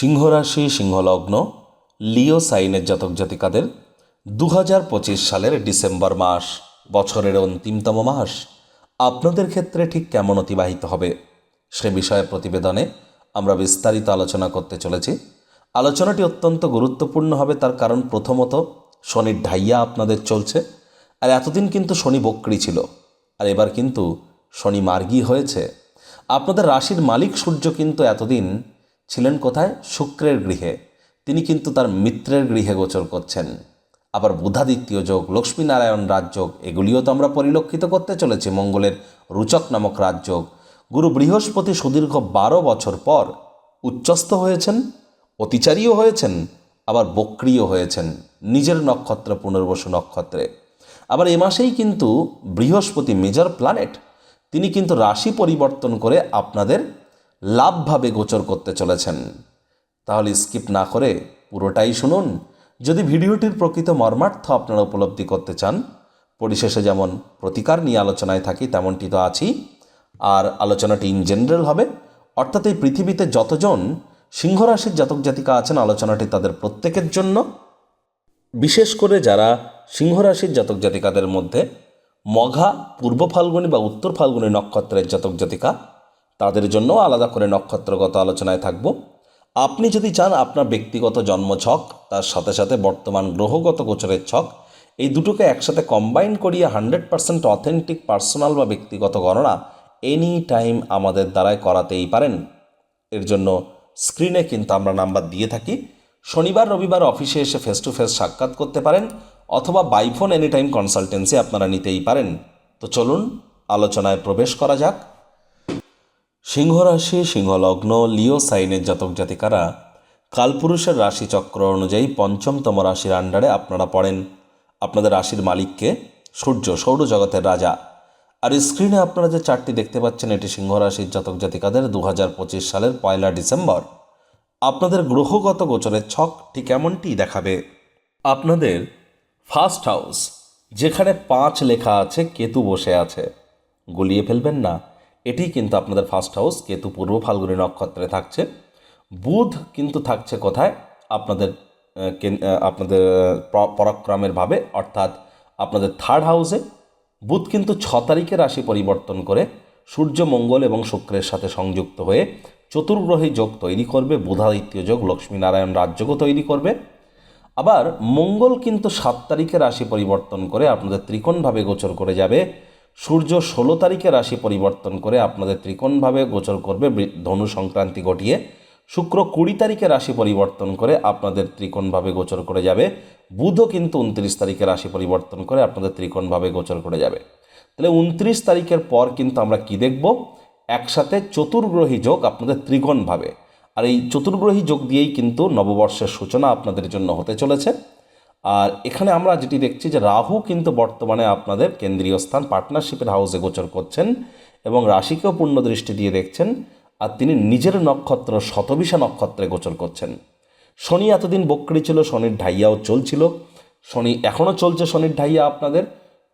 সিংহরাশি, সিংহলগ্ন, লিও সাইনের জাতক জাতিকাদের দু হাজার পঁচিশ সালের ডিসেম্বর মাস, বছরের অন্তিমতম মাস। আপনাদের ক্ষেত্রে ঠিক কেমন অতিবাহিত হবে? সে বিষয়ে প্রতিবেদনে আমরা বিস্তারিত আলোচনা করতে চলেছি। আলোচনাটি অত্যন্ত গুরুত্বপূর্ণ হবে, তার কারণ প্রথমত শনির ঢাইয়া আপনাদের চলছে। আর এতদিন কিন্তু শনি বক্রি ছিল। আর এবার কিন্তু শনি মার্গী হয়েছে। আপনাদের রাশির মালিক সূর্য কিন্তু এতদিন ছিলেন কোথায়? শুক্রের গৃহে। তিনি কিন্তু তার মিত্রের গৃহে গোচর করছেন। আবার বুধাদিত্য যোগ, লক্ষ্মীনারায়ণ রাজযোগ এগুলিও তো আমরা পরিলক্ষিত করতে চলেছি। মঙ্গলের রুচক নামক রাজযোগ গুরু বৃহস্পতি সুদীর্ঘ বারো বছর পর উচ্চস্থ হয়েছেন, অতিচারীও হয়েছেন, আবার বক্রিয় হয়েছেন নিজের নক্ষত্র পুনর্বসু নক্ষত্রে। আবার এ মাসেই কিন্তু বৃহস্পতি মেজর প্ল্যানেট। তিনি কিন্তু রাশি পরিবর্তন করে আপনাদের লাভভাবে গোচর করতে চলেছেন। তাহলে স্কিপ না করে পুরোটাই শুনুন। যদি ভিডিওটির প্রকৃত মর্মার্থ আপনারা উপলব্ধি করতে চান, পরিশেষে যেমন প্রতিকার নিয়ে আলোচনায় থাকি, তেমনটি তো আছি। আর আলোচনাটি ইন জেনারেল হবে, অর্থাৎ এই পৃথিবীতে যতজন সিংহরাশির জাতক জাতিকা আছেন, আলোচনাটি তাদের প্রত্যেকের জন্য। বিশেষ করে যারা সিংহরাশির জাতক জাতিকাদের মধ্যে মঘা, পূর্ব ফাল্গুনী বা উত্তর ফাল্গুনী নক্ষত্রের জাতক জাতিকা তাদের জন্য আলাদা করে নক্ষত্রগত আলোচনায় থাকব। আপনি যদি চান আপনার ব্যক্তিগত জন্মছক তার সাথে সাথে বর্তমান গ্রহগত গোচরের ছক, এই দুটোকে একসাথে কম্বাইন করিয়ে হান্ড্রেড পার্সেন্ট অথেন্টিক পার্সোনাল বা ব্যক্তিগত গণনা এনি টাইম আমাদের দ্বারায় করাতেই পারেন। এর জন্য স্ক্রিনে কিন্তু আমরা নাম্বার দিয়ে থাকি। শনিবার, রবিবার অফিসে এসে ফেস টু ফেস সাক্ষাৎ করতে পারেন অথবা বাইফোন এনি টাইম কনসালটেন্সি আপনারা নিতেই পারেন। তো চলুন, আলোচনায় প্রবেশ করা যাক। সিংহরাশি, সিংহলগ্ন, লিও সাইনের জাতক জাতিকারা কালপুরুষের রাশিচক্র অনুযায়ী পঞ্চমতম রাশির আন্ডারে আপনারা পড়েন। আপনাদের রাশির মালিককে সূর্য, সৌরজগতের রাজা। আর স্ক্রিনে আপনারা যে চারটি দেখতে পাচ্ছেন, এটি সিংহরাশির জাতক জাতিকাদের দু হাজার পঁচিশ সালের পয়লা ডিসেম্বর। আপনাদের গ্রহগত গোচরের ছক ঠিক এমনটি দেখাবে। আপনাদের ফার্স্ট হাউস যেখানে পাঁচ লেখা আছে, কেতু বসে আছে। গুলিয়ে ফেলবেন না। এটি কিন্তু আপনাদের ফার্স্ট হাউস কেতু পূর্ব ফাল্গুনী নক্ষত্রে থাকছে। বুধ কিন্তু থাকছে কোথায়? আপনাদের আপনাদের পরাক্রমের ভাবে, অর্থাৎ আপনাদের থার্ড হাউসে বুধ কিন্তু ছ তারিখে রাশি পরিবর্তন করে সূর্য, মঙ্গল এবং শুক্রের সাথে সংযুক্ত হয়ে চতুর্গ্রহী যোগ তৈরি করবে, বুধাদিত্য যোগ লক্ষ্মীনারায়ণ রাজযোগও তৈরি করবে। আবার মঙ্গল কিন্তু সাত তারিখে রাশি পরিবর্তন করে আপনাদের ত্রিকোণভাবে গোচর করে যাবে সূর্য ষোলো তারিখে রাশি পরিবর্তন করে আপনাদের ত্রিকোণভাবে গোচর করবে ধনু সংক্রান্তি ঘটিয়ে। শুক্র কুড়ি তারিখে রাশি পরিবর্তন করে আপনাদের ত্রিকোণভাবে গোচর করে যাবে। বুধও কিন্তু উনত্রিশ তারিখে রাশি পরিবর্তন করে আপনাদের ত্রিকোণভাবে গোচর করে যাবে। তাহলে উনত্রিশ তারিখের পর কিন্তু আমরা কি দেখব? একসাথে চতুর্গ্রহী যোগ আপনাদের ত্রিকোণভাবে। আর এই চতুর্গ্রহী যোগ দিয়েই কিন্তু নববর্ষের সূচনা আপনাদের জন্য হতে চলেছে। আর এখানে আমরা যেটি দেখছি যে রাহু কিন্তু বর্তমানে আপনাদের কেন্দ্রীয় স্থান পার্টনারশিপের হাউসে গোচর করছেন এবং রাশিকেও পূর্ণ দৃষ্টি দিয়ে দেখছেন আর তিনি নিজের নক্ষত্র শতবিশা নক্ষত্রে গোচর করছেন। শনি এতদিন বক্রি ছিল, শনির ঢাইয়াও চলছিল। শনি এখনও চলছে, শনির ঢাইয়া আপনাদের।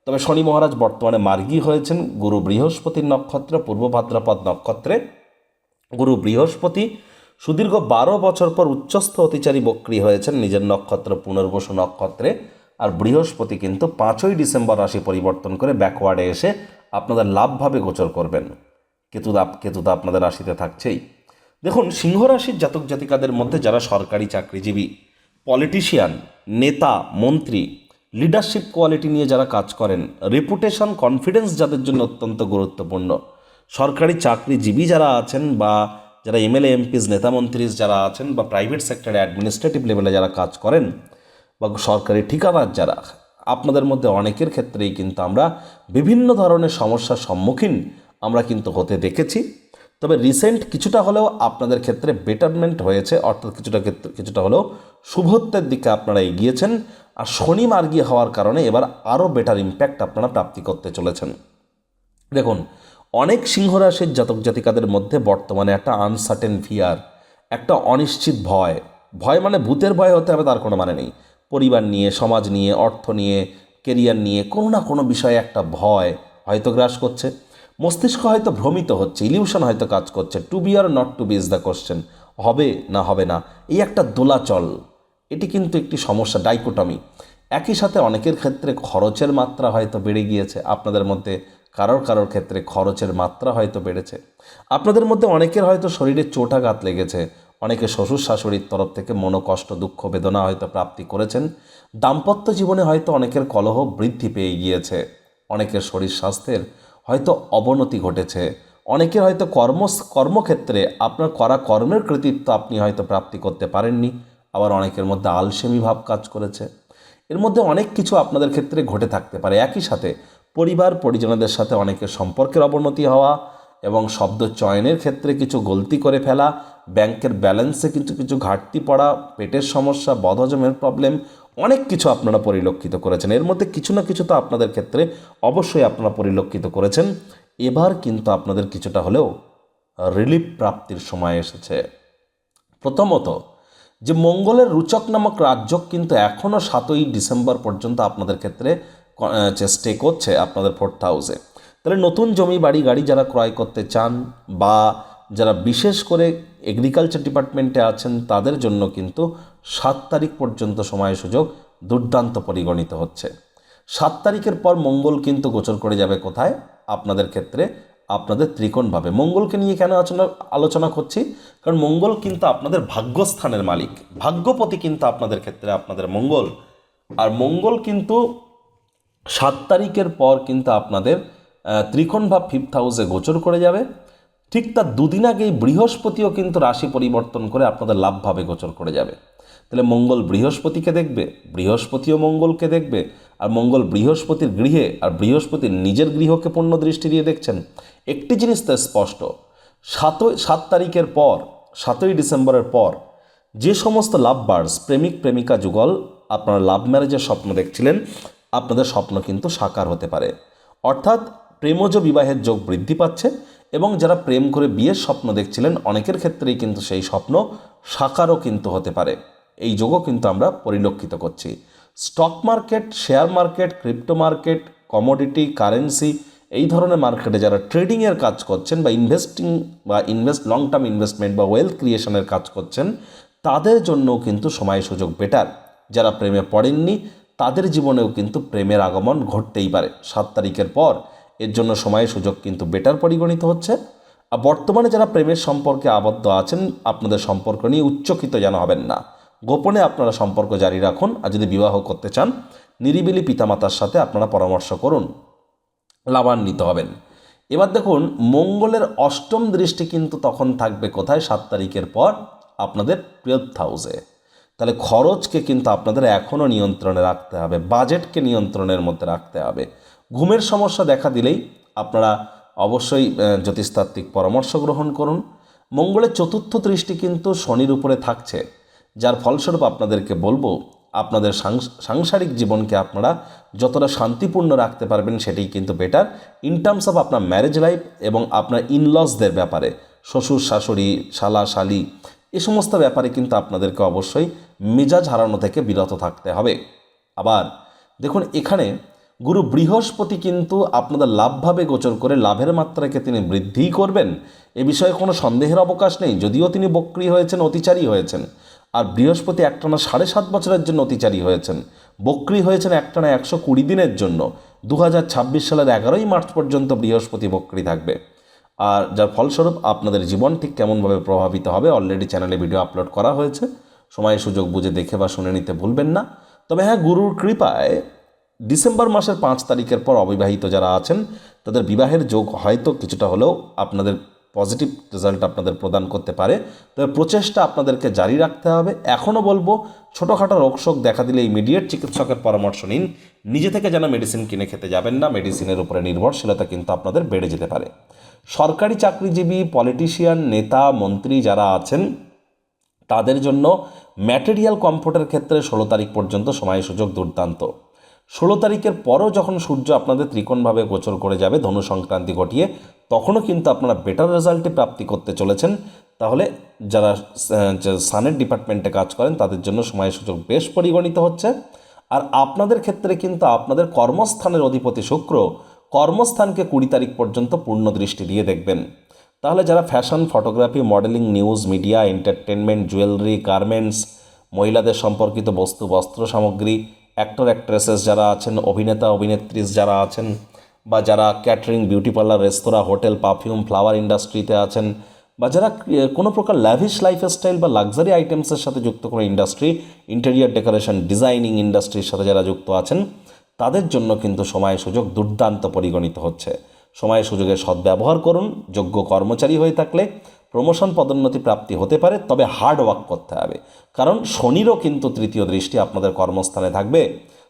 তবে শনি মহারাজ বর্তমানে মার্গী হয়েছেন। গুরু বৃহস্পতির নক্ষত্র, পূর্ব ভাদ্রপদ নক্ষত্রে। গুরু বৃহস্পতি সুদীর্ঘ বারো বছর পর উচ্চস্থ অতিচারী বক্রি হয়েছেন নিজের নক্ষত্র পুনর্বসু নক্ষত্রে। আর বৃহস্পতি কিন্তু পাঁচই ডিসেম্বর রাশি পরিবর্তন করে ব্যাকওয়ার্ডে এসে আপনাদের লাভভাবে গোচর করবেন। কেতুদা কেতুদা আপনাদের রাশিতে থাকছেই। দেখুন সিংহ রাশির জাতক জাতিকাদের মধ্যে যারা সরকারি চাকরিজীবী, পলিটিশিয়ান, নেতা, মন্ত্রী, লিডারশিপ কোয়ালিটি নিয়ে যারা কাজ করেন, রেপুটেশন, কনফিডেন্স যাদের জন্য অত্যন্ত গুরুত্বপূর্ণ। সরকারি চাকরিজীবী যারা আছেন বা যারা এমএলএ, এমপিস, নেতামন্ত্রী যারা আছেন বা প্রাইভেট সেক্টরে অ্যাডমিনিস্ট্রেটিভ লেভেলে যারা কাজ করেন বা সরকারি ঠিকাদার যারা, আপনাদের মধ্যে অনেকের ক্ষেত্রেই কিন্তু আমরা বিভিন্ন ধরনের সমস্যার সম্মুখীন আমরা কিন্তু হতে দেখেছি। তবে রিসেন্ট কিছুটা হলেও আপনাদের ক্ষেত্রে বেটারমেন্ট হয়েছে, অর্থাৎ কিছুটা ক্ষেত্রে, কিছুটা হলেও শুভত্বের দিকে আপনারা এগিয়েছেন আর শনি মার্গী হওয়ার কারণে এবার আরও বেটার ইম্প্যাক্ট আপনারা প্রাপ্তি করতে চলেছেন। দেখুন অনেক সিংহরাশির জাতক জাতিকাদের মধ্যে বর্তমানে একটা আনসার্টেন ফিয়ার একটা অনিশ্চিত ভয়। ভয় মানে ভূতের ভয় হতে হবে, তার কোনো মানে নেই। পরিবার নিয়ে, সমাজ নিয়ে, অর্থ নিয়ে কেরিয়ার নিয়ে, কোনো না কোনো বিষয়ে একটা ভয় হয়তো গ্রাস করছে। মস্তিষ্ক হয়তো ভ্রমিত হচ্ছে ইলিউশন হয়তো কাজ করছে। To be or not to be is the question হবে না হবে না, এই একটা দোলাচল। এটি কিন্তু একটি সমস্যা ডাইকোটমি একই সাথে অনেকের ক্ষেত্রে খরচের মাত্রা হয়তো বেড়ে গিয়েছে। আপনাদের মধ্যে কারোর কারোর ক্ষেত্রে খরচের মাত্রা হয়তো বেড়েছে। আপনাদের মধ্যে অনেকের হয়তো শরীরে চোটাঘাত লেগেছে, অনেকে শ্বশুর শাশুড়ির তরফ থেকে মনোকষ্ট, দুঃখ, বেদনা হয়তো প্রাপ্তি করেছেন। দাম্পত্য জীবনে হয়তো অনেকের কলহ বৃদ্ধি পেয়ে গিয়েছে। অনেকের শরীর স্বাস্থ্যের হয়তো অবনতি ঘটেছে। অনেকের হয়তো কর্ম, কর্মক্ষেত্রে আপনার করা কর্মের কৃতিত্ব আপনি হয়তো প্রাপ্তি করতে পারেননি। আবার অনেকের মধ্যে আলসেমি ভাব কাজ করেছে। এর মধ্যে অনেক কিছু আপনাদের ক্ষেত্রে ঘটে থাকতে পারে। একই সাথে পরিবার, পরিজনদের সাথে অনেকের সম্পর্কের অবনতি হওয়া এবং শব্দ চয়নের ক্ষেত্রে কিছু গলতি করে ফেলা, ব্যাংকের ব্যালেন্সে কিছু কিছু ঘাটতি পড়া, পেটের সমস্যা, বদহজমের প্রবলেম, অনেক কিছু আপনারা পরিলক্ষিত করেছেন। এর মধ্যে কিছু না কিছু তো আপনাদের ক্ষেত্রে অবশ্যই আপনারা পরিলক্ষিত করেছেন। এবার কিন্তু আপনাদের কিছুটা হলেও রিলিফ প্রাপ্তির সময় এসেছে। প্রথমত, যে মঙ্গলের রুচক নামক রাজ্য কিন্তু এখনও সাতই ডিসেম্বর পর্যন্ত আপনাদের ক্ষেত্রে স্টে করছে আপনাদের ফোর্থ হাউসে তাহলে নতুন জমি, বাড়ি, গাড়ি যারা ক্রয় করতে চান বা যারা বিশেষ করে এগ্রিকালচার ডিপার্টমেন্টে আছেন, তাদের জন্য কিন্তু সাত তারিখ পর্যন্ত সময় সুযোগ দুর্দান্ত পরিগণিত হচ্ছে। সাত তারিখের পর মঙ্গল কিন্তু গোচর করে যাবে কোথায়? আপনাদের ক্ষেত্রে আপনাদের ত্রিকোণভাবে। মঙ্গলকে নিয়ে কেন আলোচনা আলোচনা করছি? কারণ মঙ্গল কিন্তু আপনাদের ভাগ্যস্থানের মালিক। ভাগ্যপতি কিন্তু আপনাদের ক্ষেত্রে আপনাদের মঙ্গল। আর মঙ্গল কিন্তু সাত তারিখের পর কিন্তু আপনাদের ত্রিকোণ ভাব ফিফথ হাউসে গোচর করে যাবে। ঠিক তার দুদিন আগেই বৃহস্পতিও কিন্তু রাশি পরিবর্তন করে আপনাদের লাভভাবে গোচর করে যাবে। তাহলে মঙ্গল বৃহস্পতিকে দেখবে, বৃহস্পতিও মঙ্গলকে দেখবে, আর মঙ্গল বৃহস্পতির গৃহে আর বৃহস্পতির নিজের গৃহকে পূর্ণ দৃষ্টি দিয়ে দেখছেন। একটি জিনিস তো স্পষ্ট সাতই সাত তারিখের পর, সাতই ডিসেম্বরের পর যে সমস্ত লাভ বার্ডস প্রেমিক, প্রেমিকা, যুগল, আপনারা লাভ ম্যারেজের স্বপ্ন দেখছিলেন আপনাদের স্বপ্ন কিন্তু সাকার হতে পারে। অর্থাৎ প্রেমজ বিবাহের যোগ বৃদ্ধি পাচ্ছে এবং যারা প্রেম করে বিয়ের স্বপ্ন দেখছিলেন, অনেকের ক্ষেত্রেই কিন্তু সেই স্বপ্ন সাকারও কিন্তু হতে পারে। এই যোগও কিন্তু আমরা পরিলক্ষিত করছি। Stock market, share market, crypto market, commodity, currency, এই ধরনের মার্কেটে যারা ট্রেডিংয়ের কাজ করছেন বা ইনভেস্টিং বা ইনভেস্ট লং টার্ম ইনভেস্টমেন্ট বা ওয়েলথ ক্রিয়েশনের কাজ করছেন, তাদের জন্যও কিন্তু সময় সুযোগ বেটার যারা প্রেমে পড়েননি তাদের জীবনেও কিন্তু প্রেমের আগমন ঘটতেই পারে। সাত তারিখের পর এর জন্য সময় সুযোগ কিন্তু বেটার পরিগণিত হচ্ছে। আর বর্তমানে যারা প্রেমের সম্পর্কে আবদ্ধ আছেন, আপনাদের সম্পর্ক নিয়ে উচ্চকিত যেন হবেন না। গোপনে আপনারা সম্পর্ক জারি রাখুন আর যদি বিবাহ করতে চান, নিরিবিলি পিতামাতার সাথে আপনারা পরামর্শ করুন। লাভান্বিত হবেন। এবার দেখুন, মঙ্গলের অষ্টম দৃষ্টি কিন্তু তখন থাকবে কোথায়? সাত তারিখের পর আপনাদের টুয়েলথ হাউসে তাহলে খরচকে কিন্তু আপনাদের এখনও নিয়ন্ত্রণে রাখতে হবে, বাজেটকে নিয়ন্ত্রণের মধ্যে রাখতে হবে। ঘুমের সমস্যা দেখা দিলেই আপনারা অবশ্যই জ্যোতিষতাত্ত্বিক পরামর্শ গ্রহণ করুন। মঙ্গলের চতুর্থ দৃষ্টি কিন্তু শনির উপরে থাকছে, যার ফলস্বরূপ আপনাদেরকে বলব, আপনাদের সাংসারিক জীবনকে আপনারা যতটা শান্তিপূর্ণ রাখতে পারবেন সেটাই কিন্তু বেটার ইন টার্মস অফ আপনার ম্যারেজ লাইফ এবং আপনার ইনলসদের ব্যাপারে, শ্বশুর, শাশুড়ি, শালা, শালি, এ সমস্ত ব্যাপারে কিন্তু আপনাদেরকে অবশ্যই মেজাজ হারানো থেকে বিরত থাকতে হবে। আবার দেখুন, এখানে গুরু বৃহস্পতি কিন্তু আপনাদের লাভভাবে গোচর করে লাভের মাত্রাকে তিনি বৃদ্ধিই করবেন। এ বিষয়ে কোনো সন্দেহের অবকাশ নেই, যদিও তিনি বক্রি হয়েছেন, অতিচারী হয়েছেন। আর বৃহস্পতি একটানা সাড়ে সাত বছরের জন্য অতিচারী হয়েছেন। বক্রি হয়েছেন একটানা একশো কুড়ি দিনের জন্য। দু হাজার ছাব্বিশ সালের এগারোই মার্চ পর্যন্ত বৃহস্পতি বক্রি থাকবে। আর যার ফলস্বরূপ আপনাদের জীবন ঠিক কেমনভাবে প্রভাবিত হবে অলরেডি চ্যানেলে ভিডিও আপলোড করা হয়েছে। সময় সুযোগ বুঝে দেখে বা শুনে নিতে ভুলবেন না। তবে হ্যাঁ গুরুর কৃপায় ডিসেম্বর মাসের পাঁচ তারিখের পর অবিবাহিত যারা আছেন, তাদের বিবাহের যোগ হয়তো কিছুটা হলেও আপনাদের পজিটিভ রেজাল্ট আপনাদের প্রদান করতে পারে। তবে প্রচেষ্টা আপনাদেরকে জারি রাখতে হবে। এখনও বলব, ছোটোখাটো রোগশোক দেখা দিলে ইমিডিয়েট চিকিৎসকের পরামর্শ নিন। নিজে থেকে যেন মেডিসিন কিনে খেতে যাবেন না মেডিসিনের উপরে নির্ভরশীলতা কিন্তু আপনাদের বেড়ে যেতে পারে। সরকারি চাকরিজীবী পলিটিশিয়ান নেতা, মন্ত্রী যারা আছেন তাদের জন্য ম্যাটেরিয়াল কমফোর্টের ক্ষেত্রে ষোলো তারিখ পর্যন্ত সময় সুযোগ দুর্দান্ত। ষোলো তারিখের পরও যখন সূর্য আপনাদের ত্রিকোণভাবে গোচর করে যাবে ধনু সংক্রান্তি ঘটিয়ে, তখনও কিন্তু আপনারা বেটার রেজাল্টে প্রাপ্তি করতে চলেছেন। তাহলে যারা সানের ডিপার্টমেন্টে কাজ করেন, তাদের জন্য সময় সুযোগ বেশ পরিগণিত হচ্ছে। আর আপনাদের ক্ষেত্রে কিন্তু আপনাদের কর্মস্থানের অধিপতি শুক্র কর্মস্থানকে কুড়ি তারিখ পর্যন্ত পূর্ণ দৃষ্টি দিয়ে দেখবেন। তাহলে যারা fashion photography modelling news media entertainment jewellery garments মহিলাদের সম্পর্কিত বস্তু, বস্ত্র সামগ্রী অ্যাক্টর অ্যাক্ট্রেসেস যারা আছেন, অভিনেতা, অভিনেত্রী যারা আছেন, বা যারা ক্যাটারিং বিউটি পার্লার রেস্তোরাঁ হোটেল পারফিউম ফ্লাওয়ার ইন্ডাস্ট্রিতে আছেন, বা যারা কোনো প্রকার ল্যাভিশ লাইফস্টাইল বা লাক্সারি আইটেমসের সাথে যুক্ত কোনো ইন্ডাস্ট্রি ইন্টেরিয়ার ডেকোরেশন ডিজাইনিং ইন্ডাস্ট্রির সাথে যারা যুক্ত আছেন, তাদের জন্য কিন্তু সময় সুযোগ দুর্দান্ত পরিগণিত হচ্ছে। সময় সুযোগের সদ্ব্যবহার করুন, যোগ্য কর্মচারী হয়ে থাকলে প্রমোশন পদোন্নতি প্রাপ্তি হতে পারে, তবে হার্ড ওয়ার্ক করতে হবে। কারণ শনিরও কিন্তু তৃতীয় দৃষ্টি আপনাদের কর্মস্থানে থাকবে।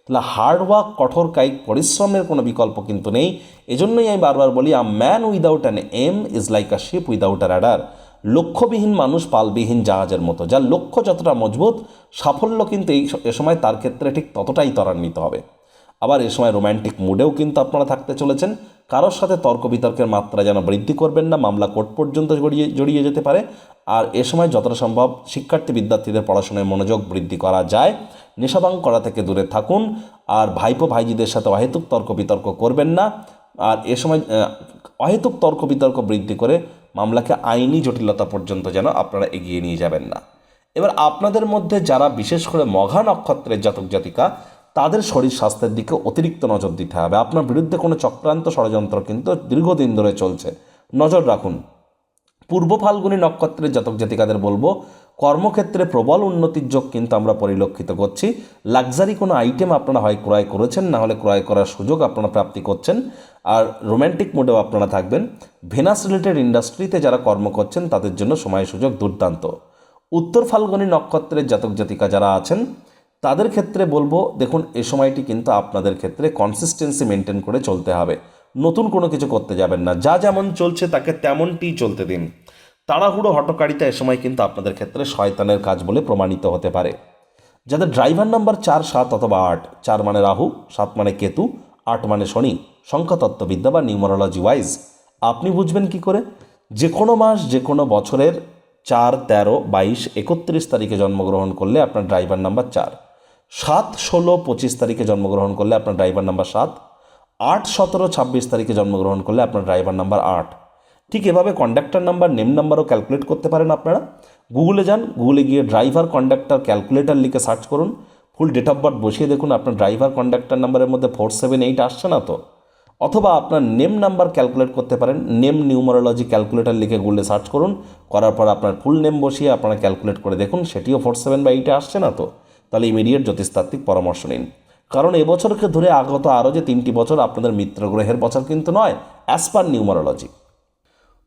তাহলে হার্ড ওয়ার্ক কঠোর কায়িক পরিশ্রমের কোনো বিকল্প কিন্তু নেই। এজন্যই আমি বারবার বলি a man without an aim is like a ship without a rudder লক্ষ্যবিহীন মানুষ পালবিহীন জাহাজের মতো, যার লক্ষ্য যতটা মজবুত, সাফল্য কিন্তু এই সময় তার ক্ষেত্রে ঠিক ততটাই ত্বরান্বিত হবে। আবার এ সময় রোম্যান্টিক মুডেও কিন্তু আপনারা থাকতে চলেছেন। কারোর সাথে তর্ক বিতর্কের মাত্রা যেন বৃদ্ধি করবেন না, মামলা কোর্ট পর্যন্ত জড়িয়ে জড়িয়ে যেতে পারে। আর এ সময় যতটা সম্ভব শিক্ষার্থী বিদ্যার্থীদের পড়াশোনায় মনোযোগ বৃদ্ধি করা যায়। নেশাবাং করা থেকে দূরে থাকুন। আর ভাইপো ভাইজিদের সাথে অহেতুক তর্ক বিতর্ক করবেন না। আর এ সময় অহেতুক তর্ক বিতর্ক বৃদ্ধি করে মামলাকে আইনি জটিলতা পর্যন্ত যেন আপনারা এগিয়ে নিয়ে যাবেন না। এবার আপনাদের মধ্যে যারা বিশেষ করে মঘা নক্ষত্রের জাতক জাতিকা তাদের শরীর স্বাস্থ্যের দিকে অতিরিক্ত নজর দিতে হবে। আপনার বিরুদ্ধে কোনো চক্রান্ত ষড়যন্ত্র কিন্তু দীর্ঘদিন ধরে চলছে। নজর রাখুন। পূর্ব ফাল্গুনী নক্ষত্রের জাতক জাতিকাদের বলব, কর্মক্ষেত্রে প্রবল উন্নতির যোগ কিন্তু আমরা পরিলক্ষিত করছি। লাক্সারি কোনো আইটেম আপনারা হয় ক্রয় করেছেন, না হলে ক্রয় করার সুযোগ আপনারা প্রাপ্তি করছেন। আর রোম্যান্টিক মোডেও আপনারা থাকবেন। ভেনাস রিলেটেড ইন্ডাস্ট্রিতে যারা কর্ম করছেন, তাদের জন্য সময় সুযোগ দুর্দান্ত। উত্তর ফাল্গুনী নক্ষত্রের জাতক জাতিকা যারা আছেন তাদের ক্ষেত্রে বলব, দেখুন, এ সময়টি কিন্তু আপনাদের ক্ষেত্রে কনসিস্টেন্সি মেনটেন করে চলতে হবে। নতুন কোনো কিছু করতে যাবেন না। যা যেমন চলছে, তাকে তেমনটিই চলতে দিন। তাড়াহুড়ো হটকারিতা এ সময় কিন্তু আপনাদের ক্ষেত্রে শয়তানের কাজ বলে প্রমাণিত হতে পারে। যাদের ড্রাইভার নাম্বার চার, সাত অথবা আট, চার মানে রাহু, সাত মানে কেতু, আট মানে শনি, সংখ্যাতত্ত্ববিদ্যা বা নিউমারোলজি ওয়াইজ আপনি বুঝবেন কি করে? যে কোনো মাস যে কোনো বছরের চার, তেরো, বাইশ, একত্রিশ তারিখে জন্মগ্রহণ করলে আপনার ড্রাইভার নাম্বার চার। সাত ষোলো পঁচিশ তারিখে জন্মগ্রহণ করলে আপনার ড্রাইভার নাম্বার সাত। আট সতেরো ছাব্বিশ তারিখে জন্মগ্রহণ করলে আপনার ড্রাইভার নাম্বার আট। ঠিক এভাবে কন্ডাক্টর নাম্বার নেম নাম্বারও ক্যালকুলেট করতে পারেন আপনারা। গুগলে যান গুগলে গিয়ে ড্রাইভার কন্ডাক্টর ক্যালকুলেটর লিখে সার্চ করুন। ফুল ডেট অফ বার্থ বসিয়ে দেখুন, আপনার ড্রাইভার কন্ডাক্টর নাম্বারের মধ্যে ফোর সেভেন এইট আসছে না তো? অথবা আপনার নেম নাম্বার ক্যালকুলেট করতে পারেন নেম নিউমারোলজি ক্যালকুলেটর লিখে গুগলে সার্চ করুন। করার পর আপনার ফুল নেম বসিয়ে আপনারা ক্যালকুলেট করে দেখুন, সেটিও ফোর সেভেন বা এইটে আসছে না তো? তাহলে ইমিডিয়েট জ্যোতিষতাত্ত্বিক পরামর্শ নিন। কারণ এবছরকে ধরে আগত আরও যে তিনটি বছর আপনাদের মিত্র গ্রহের বছর কিন্তু নয় অ্যাজ পার নিউমারোলজি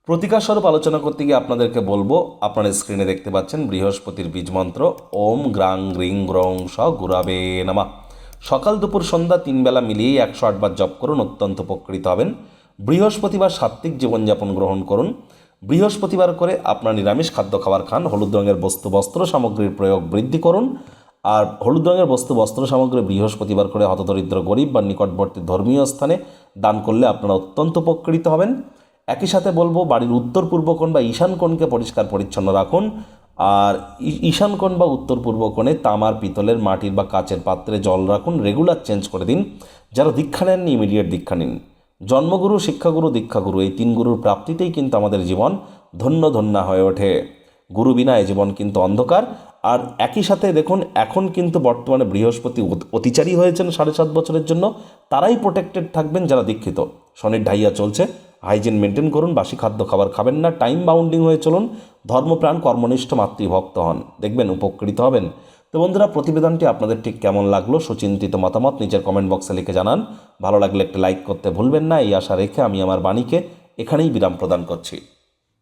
প্রতিকার স্বরূপ আলোচনা করতে গিয়ে আপনাদেরকে বলব, আপনারা স্ক্রিনে দেখতে পাচ্ছেন বৃহস্পতির বীজ মন্ত্র, ওম গ্রাং গ্রিং গ্রং স গুরাবে নামা। সকাল দুপুর সন্ধ্যা তিন বেলা মিলিয়েই একশো আটবার জপ করুন, অত্যন্ত উপকৃত হবেন। বৃহস্পতিবার সাত্ত্বিক জীবনযাপন গ্রহণ করুন। বৃহস্পতিবার করে আপনার নিরামিষ খাদ্য খাবার খান, হলুদ রঙের বস্তু, বস্ত্র সামগ্রীর প্রয়োগ বৃদ্ধি করুন। আর হলুদ রঙের বস্তু, বস্ত্র সামগ্রী বৃহস্পতিবার করে হতদরিদ্র গরিব বা নিকটবর্তী ধর্মীয় স্থানে দান করলে আপনারা অত্যন্ত উপকৃত হবেন। একই সাথে বলব, বাড়ির উত্তর পূর্ব কোণ বা ঈশান কোণকে পরিষ্কার পরিচ্ছন্ন রাখুন। আর ঈশান কোণ বা উত্তর পূর্ব কোণে তামার, পিতলের, মাটির বা কাচের পাত্রে জল রাখুন, রেগুলার চেঞ্জ করে দিন। যারা দীক্ষা নেননি, ইমিডিয়েট দীক্ষা নিন। জন্মগুরু, শিক্ষাগুরু, দীক্ষাগুরু, এই তিন গুরুর প্রাপ্তিতেই কিন্তু আমাদের জীবন ধন্য ধন্য হয়ে ওঠে। গুরু বিনা এ জীবন কিন্তু অন্ধকার। আর একই সাথে দেখুন, এখন কিন্তু বর্তমানে বৃহস্পতি অতিচারী হয়েছেন সাড়ে সাত বছরের জন্য। তারাই প্রোটেক্টেড থাকবেন যারা দীক্ষিত। শনির ঢাইয়া চলছে। হাইজিন মেনটেন করুন, বাসি খাদ্য খাবার খাবেন না। টাইম বাউন্ডিং হয়ে চলুন। ধর্মপ্রাণ, কর্মনিষ্ঠ, মাতৃভক্ত হন। দেখবেন, উপকৃত হবেন। তো বন্ধুরা, প্রতিবেদনটি আপনাদের ঠিক কেমন লাগল সুচিন্তিত মতামত নিজের কমেন্ট বক্সে লিখে জানান। ভালো লাগলে একটা লাইক করতে ভুলবেন না। এই আশা রেখে আমি আমার বাণীকে এখানেই বিরাম প্রদান করছি।